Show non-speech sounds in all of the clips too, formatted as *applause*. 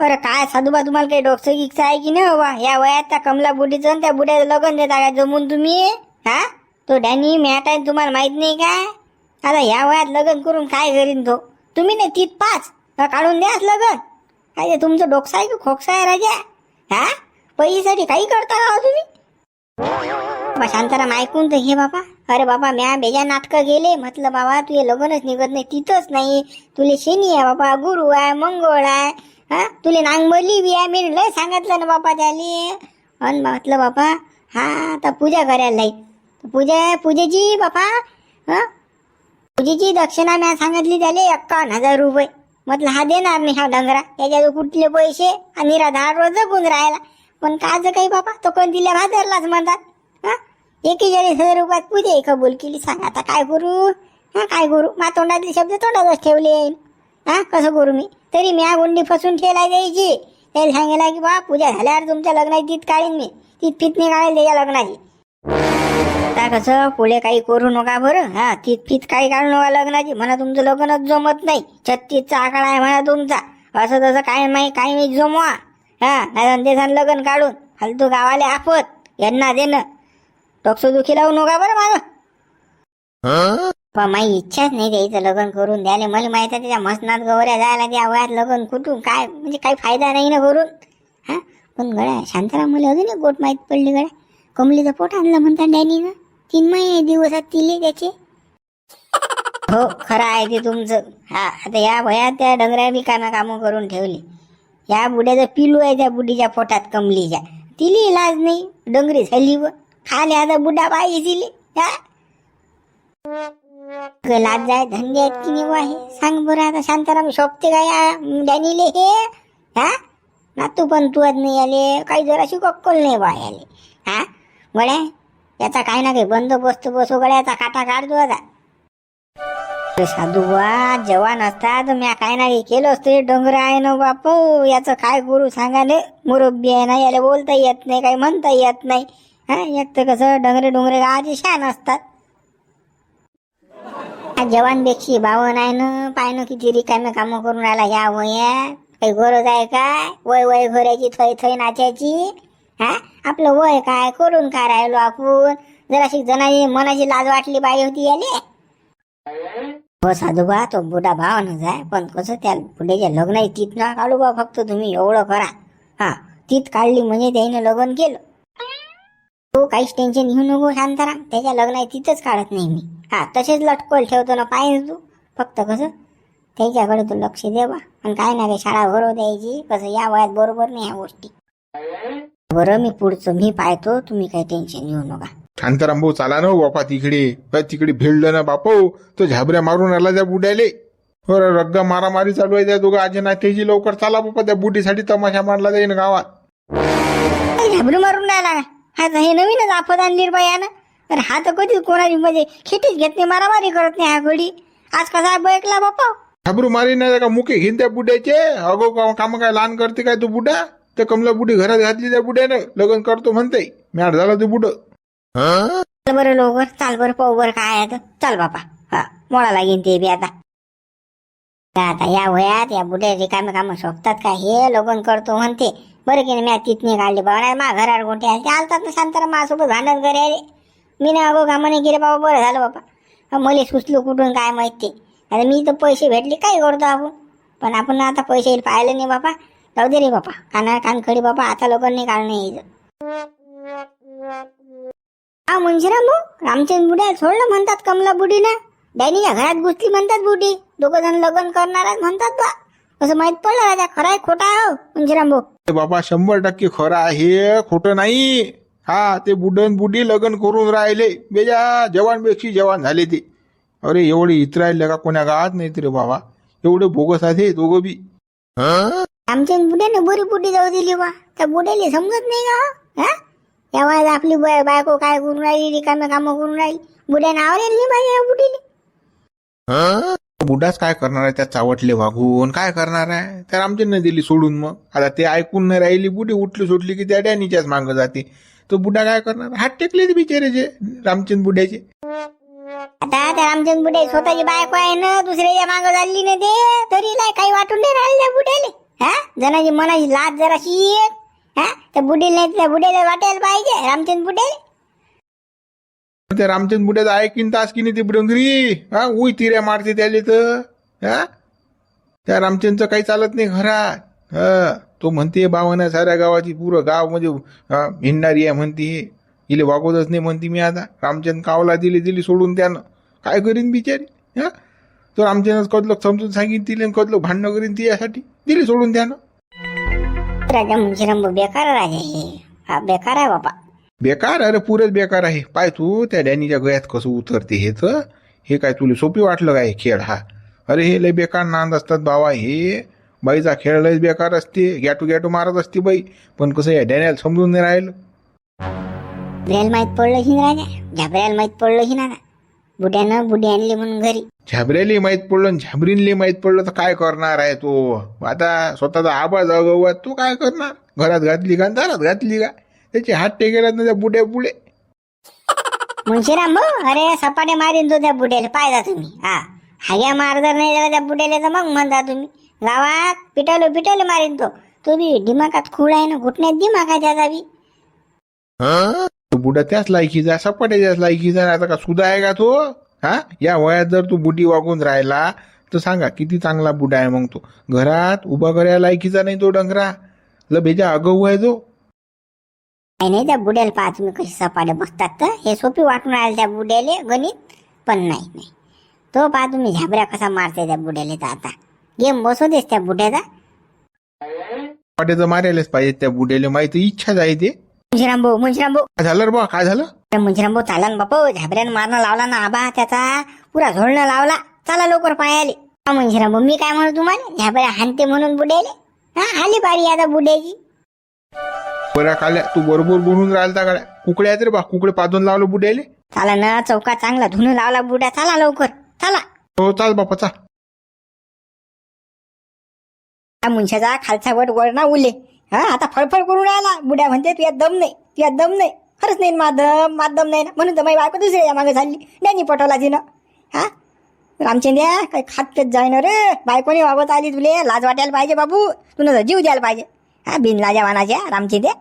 अरे काय साधूबा तुम्हाला काही डोकं गिक्स आहे की नाही बाबा? या वयात त्या कमला बुढीचं आणि त्या बुड्याचं लग्न देता काय जमून तुम्ही? हा? तो डॅनी मॅट आहे तुम्हाला माहीत नाही काय? आता या वयात लग्न करून काय करीन तो? तुम्ही नाही तीत पाच. काढून द्याच लग्न. काय तुमचं डोकसा आहे की खोकसा आहे राजा? हा? पैशासाठी काही करता का हो तुम्ही? बाबा शांताराम ऐकून तर हे बाबा. अरे बाबा म्या बेजा नाटकं गेले. म्हटलं बाबा तुझे लग्नच निघत नाही तिथंच नाही. तुले शनी आहे बाबा गुरु आहे मंगळ आहे. हा? तुले नांगमली बी आहे? मी लय सांगितलं ना बापा त्याले अन म्हटलं बापा हा आता पूजा करायला नाही पूजा पूजेची बापा हा? पूजेची दक्षिणा म्या सांगितली त्याले एक्कावन्न हजार रुपये. म्हटलं हा देणार नाही हा डंगरा. याच्या कुठले पैसे? आणि निराधार रोज जगून राहिला. पण काच काही बापा? तो कोण दिल्या भादरलाच म्हणतात. हा? एकेचाळीस हजार रुपयात पूजा कबूल केली. सांग आता काय करू? हा काय करू? मा तोंडातले शब्द तोंडातच ठेवले हा कसं करू मी? तरी मी गुंडी फसून ठेवायला द्यायची त्याला सांगायला की बा पूजा झाल्यावर तुमच्या लग्नाची तीत काढीन मी. तीत फितने काढेल त्याच्या लग्नाची. आता कसं पुढे काही करू नका बरं. हा तीत फित काही काढू नका लग्नाची. म्हणा तुमचं लग्नच जमत नाही. छत्तीसचा आकडा आहे म्हणा तुमचा. असं तसं काय नाही काही नाही जमवा. हा नाही देसान लग्न काढून फालतू गावाले आफत. यांना देणं. डोकसं दुखी लावू नका बरं माझं. पण माझी इच्छाच नाही द्यायचं लग्न करून द्यायला. मला माहीत आहे त्याच्या मसनात गवऱ्या जायला त्या वयात लग्न कुठून काय म्हणजे काही फायदा नाही ना करून. हा? पण गळ्या शांताराम मला अजून एक गोट माहीत पडली गळ्या कमलीचं पोट आणलं म्हणता डॅनीनं तीन महिने दिवसात तिले त्याचे. हो खरं आहे ते तुमचं. हा आता या वयात त्या डंगऱ्या बी कामं कामं करून ठेवली. या बुड्याचं पिलू आहे त्या बुडीच्या पोटात कमलीच्या. तिली इलाज नाही डंगरी झाली व. खाले आता बुड्डा बाई तिले. हा? लाज जाय धंदे आहेत की नाही आहे सांग बरं आता शांताराम शोभते का या डॅनीले हे? हा? ना तू पण तू नाही आले काही जराशी कक्कल नाही बा आले हा? गड्या याचा काही ना काही बंदोबस्त बसो गळ्याचा काटा काढतो आता. साधू बा जवान असता तर म्या काय नाही केलं असतं डोंगर आहे ना बापू याचं काय करू सांगाले मुरब्बी आहे ना याला बोलता येत नाही काही म्हणता येत नाही. हा? एक तर कसं डोंगरे डोंगरे गावाचे शान असतात. हा जवान बेक्षी बावन आहे ना पाय ना किती रिकामे कामं करून राहिला ह्या वयात काही गरज आहे काय? वय वय घोऱ्याची थय थय नाचायची. हा? आपलं वय काय? करून काय राहिलो आपण? जराशी जणाची मनाची लाज वाटली बाई होती याले. हो साधूबा तो बुडा भावानच आहे पण कसं त्या बुड्याच्या लग्न तीत ना काढू बा फक्त तुम्ही एवढं करा. हा तीत काढली म्हणजे त्याने लग्न केलं. काहीच टेन्शन घेऊ नको शांताराम त्याच्या लग्न तिथंच काढत नाही मी. हा तसेच लटकल ठेवतो ना पाहिजे तू. फक्त कसं? त्याच्याकडे तू लक्ष दे बा. आणि काय ना काही शाळा भरव द्यायची. कसं या वयात बरोबर नाही ह्या गोष्टी. बरं मी पुढचं मी पाहतो. तुम्ही काही टेन्शन घेऊ नका. शांताराम भाऊ चाला ना हो बापा तिकडे. तिकडे भिडलं ना बापो तो झाबऱ्या मारून आला त्या बुड्याले. बरं रग्गा मारामारी चालू आहे त्या दोघं. आजी नात्याची लवकर चाला बापा. त्या बुडीसाठी तमाशा मारला जाईन गावात. घाबरू मारून राहिला? का हा तर हे नवीनच आफत आणली रे बायानं अरे हा तर कधीच कोणाची म्हणजे खेटीच घेत नाही मारामारी करत नाही हा घडी. आज कसा बैकला बापा. घाबरू मारी नाही का मुके घेईन त्या बुड्याचे. अगो का- काम काय लहान करते काय तो बुडा? त्या कमला बुडी घरात घातली त्या बुड्यानं. लग्न करतो म्हणते. मॅट झाला ते बुड. चल बरं लवकर चाल बरं पाहू बरं काय आहे तर. चल बापा. हा मोडा लागेल ते बी आता. आता या वयात या बुड्या रिकामे कामं शोभतात का? हे लग्न करतो म्हणते. बरं की नाही मी तिथने काढली बाबा नाही मा घरावर कोणते आले. ते आलतात ना शांताराम माझ्यासोबत भांडण घरी आले. मी ना अगो कामं नाही गेले बाबा बरं झालं बाबा. मले मला सुचलो कुठून काय माहिती. आता मी तर पैसे भेटले काय करतो आपण. पण आपण आता पैसे पाहिले नाही बापा जाऊ दे रे बापा काना कानखडी बापा आता लोकांनी नाही काढणं यायचं हा मुंशीराम भाऊ रामचंद बुड्या सोडलं म्हणतात कमला बुडीनं. डॅनीच्या घरात घुसली म्हणतात बुडी. दोघं जण लग्न करणार म्हणतात बा. असं माहीत पडलं राजा खरं आहे खोटा आहे हो मुंशीराम भाऊ. ते बाबा शंभर टक्के खरं आहे. खोटं नाही. हा ते बुडन बुडी लग्न करून राहिले. बेजा जवान जवान झाले ते. अरे एवढे इतरायला का कोण्या गावात नाही रे बाबा? एवढे बोगस आहे दोघं बी. आमच्या बुड्याने बरी बुडी जाऊ दिली बा. त्या बुड्याला समजत नाही का हो? हा? या वेळेला आपली बाय- बायको काय करून राहिली रिकामे कामं करून राहिली. बुड्याने आवरेल नाही पाहिजे या बुडीले. बुडाच काय करणार आहे? त्या चावटले वागून काय करणार आहे? त्या रामचंद्र दिली सोडून मग. आता ते ऐकून नाही राहिली बुडी उठली सुटली की त्या डॅनीच्याच मागं जाते. तो बुडा काय करणार? हात टेकले ते बिचारे जे रामचंद बुड्याचे. आता त्या रामचंद बुडे स्वतःची बायको आहे ना दुसऱ्याच्या मागं झाली ना ते तरी नाही काही वाटून नाही राहिले त्या बुड्याले. हा? जनाची मनाची लाज जराशी येत हा? त्या बुडीला नाही त्या बुड्याला वाटायला पाहिजे रामचंद बुड्याला. त्या रामचंद बुड्याचा ऐकीन तास की नाही ते डोंगरी हा उई तिऱ्या मारते त्याले तर. हा? त्या रामचंदचं काही चालत नाही घरात. हा तो म्हणते बावना साऱ्या गावाची पुरं गाव म्हणजे हा, हिंडणारी आहे म्हणते. इले वागवतच नाही म्हणते मी आता. रामचंद कावला दिली दिली सोडून त्यानं. काय करीन बिचारी? हा? तो रामचंद्र कदलं समजून सांगीन तिले कदलं भांडणं करीन ती यासाठी दिली सोडून त्यानं. राजा मुंशीराम बेकार राजा हे हा बेकार आहे बाबा. बेकार अरे पुरेच बेकार आहे. पाय तू त्या डॅनीच्या गळ्यात कसं उतरते हे तर? हे काय तुला सोपी वाटलं काय खेळ हा? अरे हे लय बेकार नांद असतात बाबा हे. बाईचा खेळ लय बेकार असते. गॅटू गॅटू मारत असते बाई. पण कसं या डॅन्याला समजून नाही राहिलं. ब्रेल माहीत पडलं ही राजा झाबऱ्याला माहीत पडलं ही ना बुड्यानं बुडी आणली म्हणून घरी. झाबऱ्याला माहीत पडलं झाबरीनले माहीत पडलं तर काय करणार आहे तो? आता स्वतःचा आवाज अगवत तू काय करणार? घरात घातली का आणि दारात घातली का? त्याचे हात टेकेला ना त्या बुड्या पुढे. मुंशीराम भाऊ अरे सपाटे मारीन तो त्या बुड्याला पाहिजा तुम्ही. हा. हाग्या मार जर नाही झाला त्या बुड्याला तर मग म्हणता तुम्ही. गावात पिटावलं पिटावलं मारीन तो. तो बी दिमागात खूळ आहे ना घुटण्यात दिमाग आहे त्याचा बी. तो बुडा त्याच लायकीचा सपाट्या त्याच लायकीचा आता का सुद्धा आहे का तो? हा? या वयात जर तू बुडी वागून राहिला तर सांगा किती चांगला बुडा आहे मग तो. घरात उभा करायला लायकीचा नाही तो डंगरा. ल भेजा अगऊ आहे तो. नाही नाही त्या बुड्याला पहा तुम्ही कशी सपाटे बसतात तर. हे सोपी वाटून राहिले त्या बुड्याले गणित पण नाही नाही. तो पहा तुम्ही झाबऱ्या कसा मारते त्या बुड्याले तर आता. गेम बसवतेस त्या बुड्याचा. सपाट्याचं मारायलाच पाहिजे त्या बुड्याला माहिती इच्छा आहे ते. मुंशीराम भाऊ मुंशीराम भाऊ. काय झालं रे बा काय झालं? तर मुंशीराम भाऊ चाला ना बापा झाबऱ्यानं मारणं लावला ना आबा त्याचा पुरा झोडणं लावला. चला लवकर पायाले. हा मुंशीराम भाऊ मी काय म्हणू तुम्हाला? झाबऱ्या हानते म्हणून बुड्याले. हा आली बारी आता बुड्याची. बऱ्या काल्या तू बरोबर बनून राहिलता गाड्या. कुकडे आहेत रे बा. कुकडे पाजून लावलं बुड्याले. चला ना चौका चांगला धुणं लावला बुड्या. चला लवकर. चला. हो चाल बापा चाल त्या मुंशाचा खालचा वट वर ना उले. हा आता फळफळ करून राहिला. बुड्या म्हणते तुझ्या दम नाही. तुझ्या दम नाही. खरंच नाही माझ दम नाही ना. म्हणून तर माझी बायको दुसऱ्या मागे झाली नाही पटवला तिनं. हा? रामचंद्या काही खात पेत जाय ना रे. बायकोने वागत आली तुले. लाज वाटायला पाहिजे बाबू. तुला जीव द्यायला पाहिजे. हा बिन लाजा वानाच्या रामचंद्या.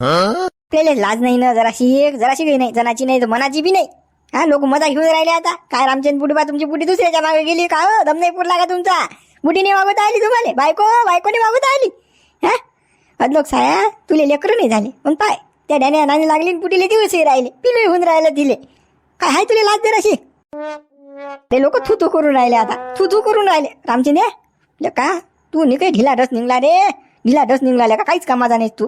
त्याला लाज नाही ना जराशी एक जराशी काही नाही जनाची नाही तर मनाची बी नाही. हा लोक मजा घेऊन राहिले आता. काय रामचंद बुडी बा तुमची बुटी दुसऱ्याच्या मागे गेली का? हो दम नाही पुरला का तुमचा? बुडीने मागवत आली तुम्हाला? बायको बायकोने मागवत आली. हा? अदलोक साया तुले लेकरं नाही झाले. पण पाय त्या डॅने नाणी लागली बुटीले दिवस दिवसही राहिले. पिलू होऊन राहिलं तिले. काय हाय तुले लाज जराशी? ते लोक थू थू करून राहिले आता. थू थू करून राहिले. रामचंद्या का? तू नि काय ढिला डस निघला रे. ढिला डस निघला का? काहीच कामाचा नाही तू.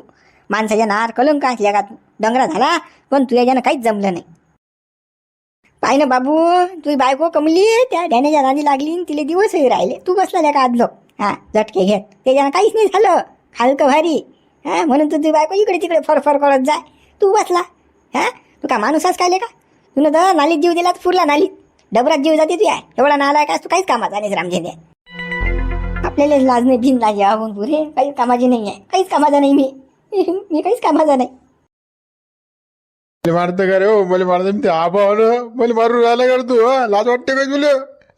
माणसाच्या नार कलंक असल्या का तू डंगरा झाला पण तुझ्या ज्यानं काहीच जमलं नाही. पाय ना बाबू तुझी बायको कमली त्या ढ्याण्याच्या नादी लागली तिले दिवसही राहिले. तू बसला का आदलो हा झटके घेत. त्याच्यानं काहीच नाही झालं. खालकं भारी. हा म्हणून तुझी बायको इकडे तिकडे फरफर करत जाय तू बसला. हा तू का माणूसच काय का तुला तर नालीत जीव दिला तर फुरला नालीत. डबरात जीव जाते तू आहे एवढा नाला काय तू काहीच कामाचा नाही रामचंद्र आपल्याला लाज नाही भिन लाज आपण पुरे. काहीच कामाची नाही आहे काहीच कामाचा नाही मी. *laughs* मी काहीच कामाचा नाही. मला मारतं का रे हो? मला मारतं. ते आबा मला मारून राहिला का रे तू हा? लाज वाटते का तुले?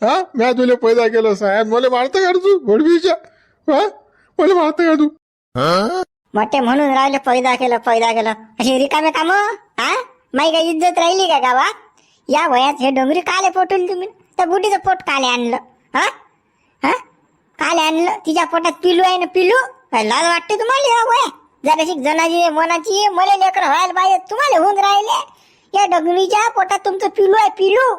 हा? म्या तुले पैदा केलं साहेब. मला मारतं का रे तू घोडबीच्या हा? मला मारतं का तू? मोठे म्हणून राहिले पैदा केलं पैदा केलं. असे रिकामे काम? हा? माही काही इज्जत राहिली का गावात या वयात हे डोंगरी काले पोटून तुम्ही? त्या बुटीचं पोट काले आणलं. हा? हा? काले आणलं तिच्या पोटात पिलू आहे ना पिलू? काय लाज वाटते तुम्हाला या वयात? जराशी जनाची मनाची मला लेकर व्हायला पाहिजे. तुम्हाला होऊन राहिले? या डोंगरीच्या पोटात तुमचं पिलू आहे पिलू.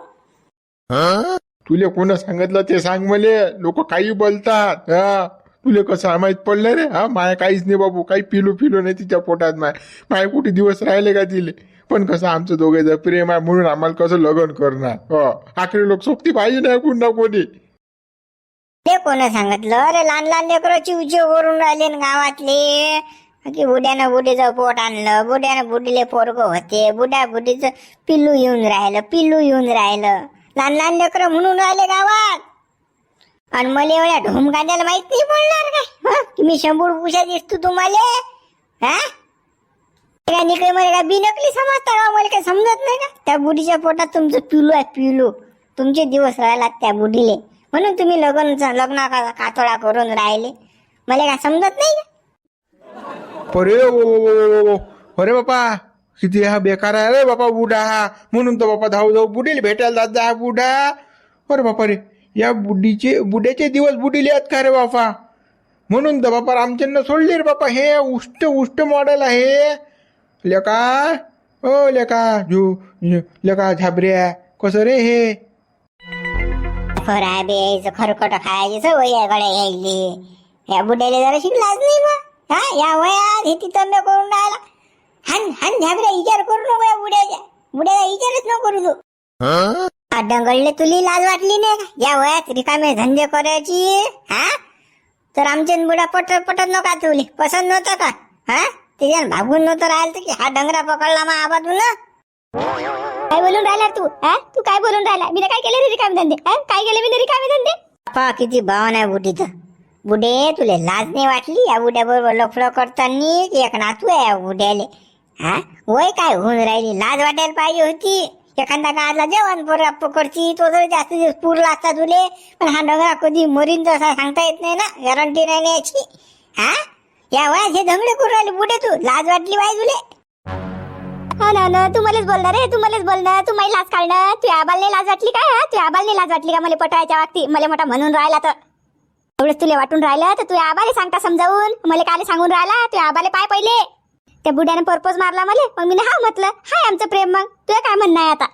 तुले कोण सांगितलं ते सांग मले. लोक काही बोलतात हा. तुले कसं माहीत पडलं रे? हा माया काहीच नाही बाबू काही पिलू पिलू नाही तिच्या पोटात माय. माय कुठे दिवस राहिले का तिले? पण कसं आमचं दोघे प्रेम आहे म्हणून आम्हाला कसं लग्न करणार? हो. आखरी लोक सोबती पाहिजे ना कोण ना कोणी. ते कोण सांगितलं? अरे लहान लहान लेकरं चिवचिव करून राहिले न गावातले. की बुड्यानं बुडीचं पोट आणलं बुड्यानं बुडीले पोरग होते बुड्या बुडीचं पिल्लू येऊन राहिलं पिल्लू येऊन राहिलं. लहान लहान लेकर म्हणून राहिले गावात. आणि मला एवढ्या ढोम कांद्याला माहीत नाही बोलणार काय. की मी शंभर पुशा दिसतो तुम्हाला? हा? ते काय निकडे मला काय बिनकली समजता का? मला काय समजत नाही का? त्या बुडीच्या पोटात तुमचं पिलू आहे पिलू तुमचे दिवस राहिलात त्या बुडीले. म्हणून तुम्ही लग्न लग्न का- कातोळा करून राहिले. मला काय समजत नाही का? अरे ओ, ओ, अरे बापा किती हा बेकार आहे. रे बापा बुडा हा. म्हणून तर बापा धाव धाव बुडील भेटायला दादा हा बुडा अरे बापा रे या बुडीचे बुड्याचे दिवस बुडीले आहेत का रे बापा? म्हणून तर बापा रामचंद्र सोडले रे बापा. हे उष्ट उष्ट मॉडेल आहे. लेका ओ लेका जू लेका झाबऱ्या. कसं रे हे? खरं बेच खरकट खायची सवय आहे गड्या यायली. या बुड्याला जरा शिकलाच नाही बा. हा या वयात हे तिथं करून राहिला हान हान झाबऱ्या विचार करू नको या बुड्याच्या बुड्याला विचारच नको करू तू. डंगळले तुली लाज वाटली नाही का? या वयात रिकामे धंदे करायची हा? तर आमचे बुडा पटत पटत नका तुले. पसंत नव्हतं का? हा? त्याच्यानं भागून नव्हतं राहिलं तर की हा डंगरा पकडला मग आबा तू ना काय बोलून राहिला तू? हा? तू काय बोलून राहिला? मी काय केले रे रिकामे धंदे? हा? काय केले मी रिकामे धंदे? पा किती भावना आहे बुडीचं बुडे तुले लाज नाही वाटली? या बुड्या बरोबर लफडं करताना की एक नातू आहे या बुड्याले हा? वय काय होऊन राहिली? लाज वाटायला पाहिजे होती. एखादा गावातला जेवण पोर पकडची तो जर जास्त दिवस पुरला असता तुले पण हा डगरा कधी मरीन तर सांगता येत नाही ना? गॅरंटी नाही याची हा? या वयात हे धंगडे करून राहिले बुडे तू. लाज वाटली पाहिजे तुले? हा ना ना. तू मलाच बोलणार रे तू मलाच बोलणार. तू मला लाज काढणार. तू आबालने लाज वाटली काय तू तू आबालने लाज वाटली का? मला पटवायच्या वागती. मला मोठा म्हणून राहिला तर. एवढंच तुला वाटून राहिलं तर तू आबाले सांगता समजावून. मला काले सांगून राहिला तू आबाले पाय पहिले. त्या बुड्याने परपोज मारला मला. मग मी हा म्हटलं हाय आमचं प्रेम मग. तुला काय म्हणणं आहे आता?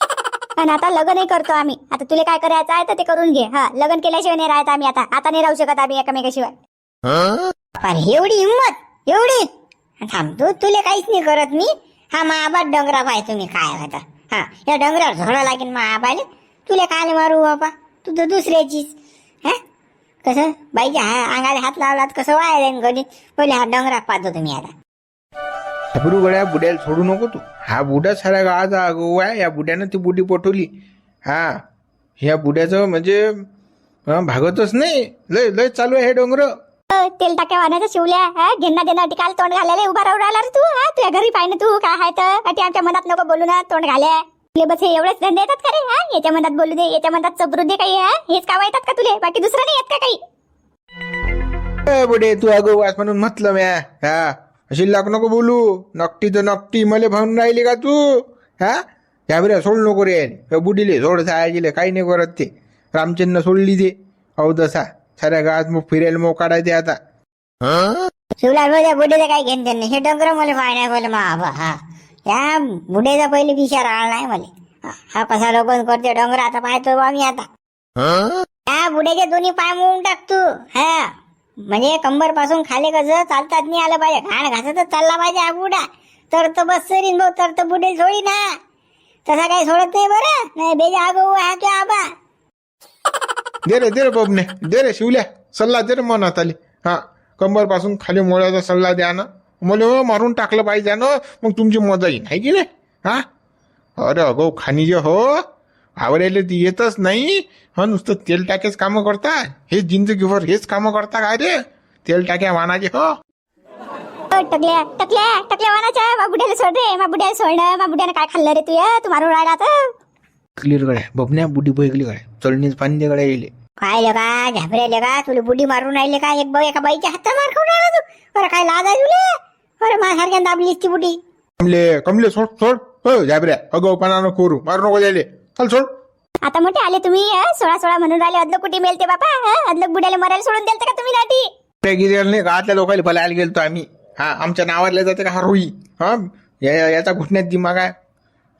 *laughs* पण आता लग्नही करतो आम्ही. आता तुला काय करायचं आहे तर ते करून घे. हा लग्न केल्याशिवाय नाही राहत आम्ही आता. आता नाही राहू शकत आम्ही एकमेकाशिवाय. अरे एवढी हिंमत एवढी. थांबतो तुला काहीच नाही करत मी. हा मा डोंगरा डंगरा पाय तुम्ही काय होता हा या डोंगरावर झोडा लागेल महाबाले आबाले. तुला काय मारू बाबा. तू तर दुसऱ्याचीच. कसं? बाईच्या हा अंगाला हात लावलात कसं जाईन कधी पहिले हा डंगरा पाहतो तुम्ही आता छबरू गड्या बुड्याला सोडू नको तू. हा बुड्या साऱ्या गावाचा अगो आहे या बुड्यानं ती बुडी पटवली हा ह्या बुड्याचं म्हणजे भागतच नाही. लय लय चालू आहे हे डोंगर. अ, तेल टाक्या वाहण्याचं शिवल्या हा? घेणा देणं टिकाल तोंड घालायला उभा राहून राहिला रे तू हा? तुझ्या घरी पाहिजे तू काय आहे तर? अटी आमच्या मनात नको बोलू ना तोंड घाल्या. बस हे एवढेच धंदे येतात का रे हा? याच्या मनात बोलू दे याच्या मनात चबरू दे काही हा? हेच कावा येतात का तुले? बाकी दुसरं नाही येत का काही? ए बुडे तू अगो वास म्हणून म्हटलं म्या हा? शिल्लक नको बोलू. नकटी तर नकटी मले भाऊन राहिली का तू? हा? या बऱ्या सोड नको रे. बुडीले सोड सायाजीले काही नाही करत ते. रामचंद्र सोडली ते. अहो तसा. साऱ्या गावात मग फिरायला मग काढायचे आता. शिवला रोज बुढेचं काही घेणं. हे डंगर मला पाहण्या बोल मा हा. या बुढेचा पहिले विचार आला नाही मला हा, कसा लोकन करते डोंगर आता पाहतो बा मी आता. या बुड्याचे दोन्ही पाय मोडून टाकतो हा म्हणजे कंबरपासून खाली कसं चालतात नाही आलं पाहिजे. घाण घासतच चालला पाहिजे हा बुडा तर तो बस सरीन भाऊ तर तर बुडे सोडी ना. तसा काही सोडत नाही बरं. नाही बेजा आगो हा तो आबा? दे रे दे रे बबने. दे रे शिवल्या. सल्ला दे रे मनात आली. हा कंबरपासून खाली मोळ्याचा सल्ला द्या ना. मला हो मारून टाकलं पाहिजे ना मग तुमची मजा येईल आहे की नाही? हा? अरे अगो खानी जे हो. आवरायला ती येतच नाही. हा नुसतं तेल टाकेच कामं करता. हेच जिंदगीभर हेच कामं करता काय रे? तेल टाक्या वानाचे हो. टकल्या टकल्या टकल्या वानाच्या मा बुड्याला सोड रे मा बुड्याला सोडणं मा बुड्यानं काय खाल्लं रे तू? तू मारून राहिला तर. क्लिअर गड्या बबन्या बुडी बैगली गड्या. चळणीच पाणी दे गड्या येईल काय का घाबरेले का तुला बुडी मारून राहिले का एक बाई एका बाईच्या हातात मार खाऊन राहिला तू? अरे काय लाज आहे तुला? अरे माझ्यासारख्या दाबलीस ती बुडी कमले कमले सोड सोड हो जाबऱ्या अगो पानानं कोरू मारू नको जायले चल सोड आता मोठे आले तुम्ही अं? सोळा सोळा म्हणून राहिले अदलक कुठे मेलते बापा अं? अदलक बुड्याला मरायला सोडून दिलते का तुम्ही दाटी त्या गिऱ्याला नाही गावातल्या लोकांना फलायला गेलतो आम्ही हा आमच्या नावाला जाते का हा रोई हा या- या- याचा घुटण्यात दिमाग आहे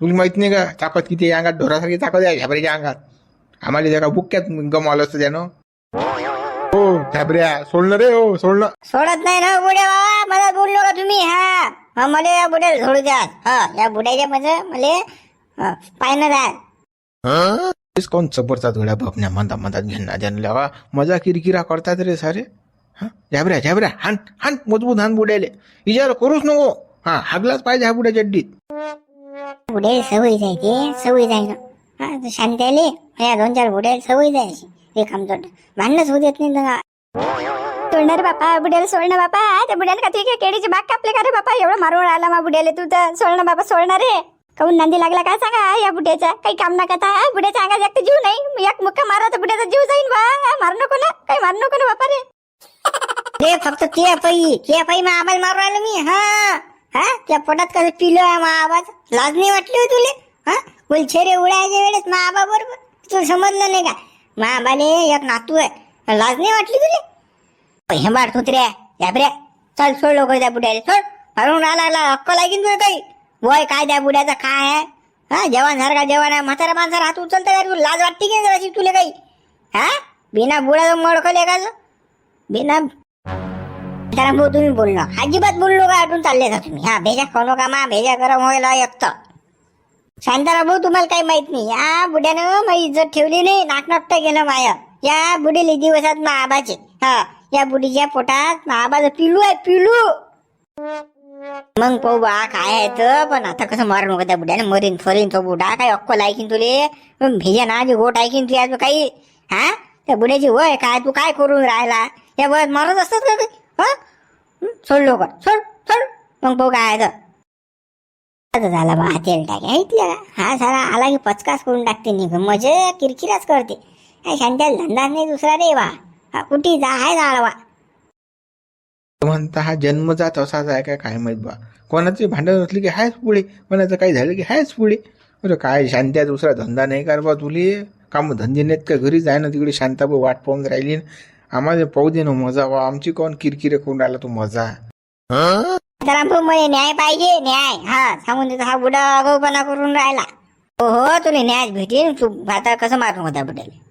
तुला माहीत नाही का ताकद किती आहे अंगात ढोरासारखी ताकद आहे झाबऱ्याच्या अंगात आम्हाला का बुक्क्यात गमावलं असतं त्यानं हो झाबऱ्या सोडणं रे हो सोडणं सोडत नाही ना बुड्या बाबा मला बोललो का तुम्ही? हा. हा मला या बुड्याला सोडू द्या हा या बुड्याच्या मध्ये मला पाहिलं द्या तेच कोण चपरतात गड्या बापण्या म्हणता म्हणतात घेणार ज्यांना मजा किरकिरा करतात रे सारे. हा? झाबऱ्या झाबऱ्या हान हान मजबूत हान बुड्याले. विचार करूच नको. हा हागलाच पाहिजे हा बुड्या चड्डीत बुड्याला सवय जायचे सवय जाय ना हा शांती आली. या दोन चार बुड्याला सवय जायची. एक आमचं भांडणच होऊ देत नाही तर सोडणार बापा बुड्याला सोडणं बापा. त्या बुड्याला का तुझी केळीची बाग कापले का रे बापा? एवढं मारून आला मा बुड्याला तू तर. सोडणं बाबा सोडणार रे. काऊन नांदी लागला काय सांगा या बुड्याचा? काही काम ना करता हा, बुड्याच्या अंगात एक जीव नाही. एक मुक्का मारा तर बुड्याचा जीव जाईन बा. मारू नको ना. काही मारू नको ना बापा रे. ते फक्त ते पाई ते पाई मग आवाज मारू राहिलो मी. हा. हा त्या पोटात कसं पिलो आहे मग आवाज? लाज नाही वाटली हो तुले? हा? बोल छेरे उडायच्या वेळेस मग आबा बरोबर? तू समजलं नाही का? मग आबाले एक नातू आहे. लाज नाही वाटली तुले हे मार रे याबऱ्या चल सोड लोक त्या बुड्याला. सोड. हरून राहिला अक्कल आहे तुला काही. वय काय त्या बुड्याचं? काय आहे? हा जवान सारखा जवान आहे. म्हातारा माणसाला हात उचलता का तुला? लाज वाटते की नाही जराशी तुला काही? हा? बिना बुडाचं मडकल एकाच बिना त्याला भाऊ तुम्ही बोललो अजिबात बोललो का आठून चालले का तुम्ही. हा भेजा खाऊ का मा. भेजा गरम व्हायला एकत शांतारा भाऊ तुम्हाला काही माहीत नाही. या बुड्यानं माझी इज्जत ठेवली नाही. नाकनाट्ट गेलं माया. या बुडीले दिवसात महाबाचे. आबाचे हा या बुडीच्या पोटात मा आबाचं पिलू आहे पिलू. मग पाहू बा काय आहे तर पण आता कसं मारू नको त्या बुड्याने मरीन फरीन तो बुडा काय अक्कल ऐकीन तुले? भिजे ना जे गोट ऐकीन तू याचं काही? हा? त्या बुड्याची वय काय? तू काय करून राहिला? या वयात मारत असतात का हा? सोड लोक सोड सोड. मग पाहू काय आहे तर झाला बा तेल टाके. ऐकलं हा सारा आला की पचकास करून टाकते निघ मजे किरकिराच करते. काय शांत्याला धंदा नाही दुसरा रे बा हा कुठे जा आहे जाळवा. म्हणता हा जन्मजात असाच आहे काय काय माहीत बा. कोणाचे भांडण असले की हायच पुढे कोणाचं काही झालं की हायच पुढे. अरे काय शांत्या दुसरा धंदा नाही कर बा तुले. काम धंदे नाहीत का घरी जाय ना तिकडे शांता बा वाट पाहून राहिली आम्हाला पाहू दे ना मजा वा आमची कोण किरकिरे करून राहिला तो मजा. मला न्याय पाहिजे न्याय. हा सांगून देतो हा बुडा अगाऊपणा करून राहिला. हो हो तुला न्याय भेटेल. तू आता कसं मारून होता बुड्याला